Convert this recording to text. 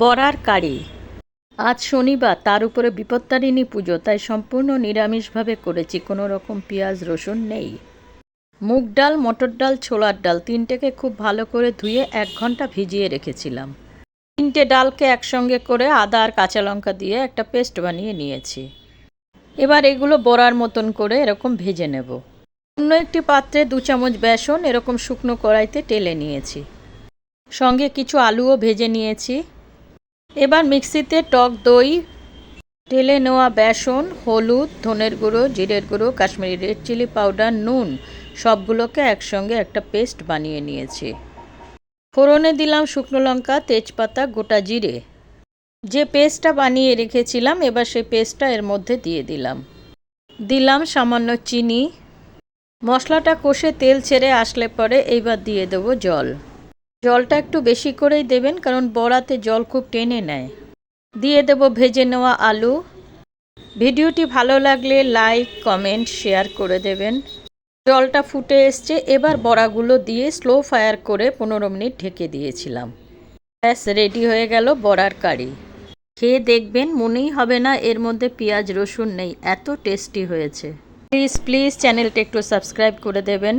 বরার কারি। আজ শনিবার, তার উপরে বিপত্তারিণী পুজো, তাই সম্পূর্ণ নিরামিষভাবে করেছি, কোনো রকম পেঁয়াজ, রসুন নেই। মুগ ডাল, মটর ডাল, ছোলার ডাল, তিনটেকে খুব ভালো করে ধুয়ে এক ঘণ্টা ভিজিয়ে রেখেছিলাম। তিনটে ডালকে একসঙ্গে করে আদা আর কাঁচা লঙ্কা দিয়ে একটা পেস্ট বানিয়ে নিয়েছি। এবার এগুলো বড়ার মতন করে এরকম ভেজে নেব। অন্য একটি পাত্রে দু চামচ বেসন, এরকম শুকনো কড়াইতে টেলে নিয়েছি। সঙ্গে কিছু আলুও ভেজে নিয়েছি। এবার মিক্সিতে টক দই টেলে নেওয়া বেসন, হলুদ, ধনের গুঁড়ো, জিরের গুঁড়ো, কাশ্মীরি রেড চিলি পাউডার, নুন, সবগুলোকে একসঙ্গে একটা পেস্ট বানিয়ে নিয়েছি। ফোড়নে দিলাম শুকনো লঙ্কা, তেজপাতা, গোটা জিরে। যে পেস্টটা বানিয়ে রেখেছিলাম, এবার সেই পেস্টটা এর মধ্যে দিয়ে দিলাম। দিলাম সামান্য চিনি। মশলাটা কষে তেল ছেড়ে আসলে পরে এইবার দিয়ে দেবো জল। জলটা একটু বেশি করেই দেবেন, কারণ বড়াতে জল খুব টেনে নেয়। দিয়ে দেব ভেজে নেওয়া আলু। ভিডিওটি ভালো লাগলে লাইক, কমেন্ট, শেয়ার করে দেবেন। জলটা ফুটে এসছে, এবার বড়াগুলো দিয়ে স্লো ফায়ার করে পনেরো মিনিট ঢেকে দিয়েছিলাম। ব্যাস, রেডি হয়ে গেল বড়ার কারি। খেয়ে দেখবেন, মনেই হবে না এর মধ্যে পেঁয়াজ, রসুন নেই, এত টেস্টি হয়েছে। প্লিজ প্লিজ চ্যানেলটা একটু সাবস্ক্রাইব করে দেবেন।